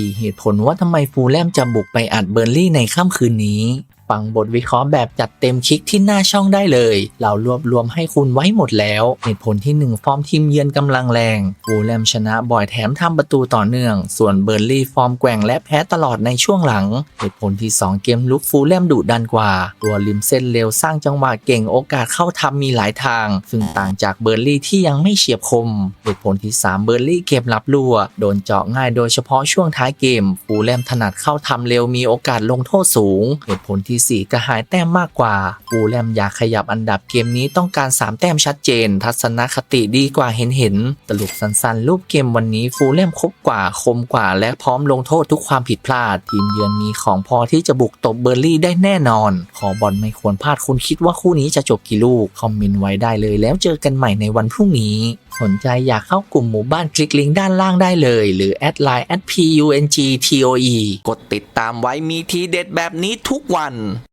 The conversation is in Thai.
4 เหตุผลว่าทำไมฟูลแลมจะบุกไปอัดเบอร์ลี่ในค่ำคืนนี้ ฟังบทวิเคราะห์แบบจัดเต็มคลิกที่หน้าช่องได้เลย เรารวบรวมให้คุณไว้หมดแล้ว เหตุผลที่ 1 ฟอร์มทีมเยือนกำลังแรงฟูลแลมชนะบ่อยแถมทำประตูต่อเนื่อง ส่วนเบอร์ลี่ฟอร์มแกว่งและแพ้ตลอดในช่วงหลัง เหตุผลที่ 2 เกมลุกฟูลแลมดุดันกว่า ตัวริมเส้นเร็วสร้างจังหวะเก่งโอกาสเข้าทำมีหลายทาง ซึ่งต่างจากเบอร์ลี่ที่ยังไม่เฉียบคม เหตุผลที่ 3 เบอร์ลี่เกมรับรัวโดนเจาะง่ายโดยเฉพาะช่วงท้ายเกมฟูลแลมถนัดเข้าทำเร็วมีโอกาสลงโทษสูง เหตุผลที่4 กระหายแต้มมากกว่าฟูลแลมอยากขยับอันดับเกมนี้ต้องการ 3 แต้มชัดเจน ทัศนคติดีกว่าเห็นเห็นตลุกสั้นๆ รูปเกมวันนี้ฟูลแลมครบกว่าคมกว่า และพร้อมลงโทษทุกความผิดพลาด ทีมเยือนมีของพอที่จะบุกตบเบอร์ลี่ได้แน่นอน ขอบอลไม่ควรพลาดคุณคิดว่าคู่นี้จะจบกี่ลูก คอมเมนต์ไว้ได้เลยแล้วเจอกันใหม่ในวันพรุ่งนี้ สนใจอยากเข้ากลุ่มหมู่บ้านคลิกลิงก์ด้านล่างได้เลย หรือแอดไลน์ @pungtoe กดติดตามไว้มีทีเด็ดแบบนี้ทุกวัน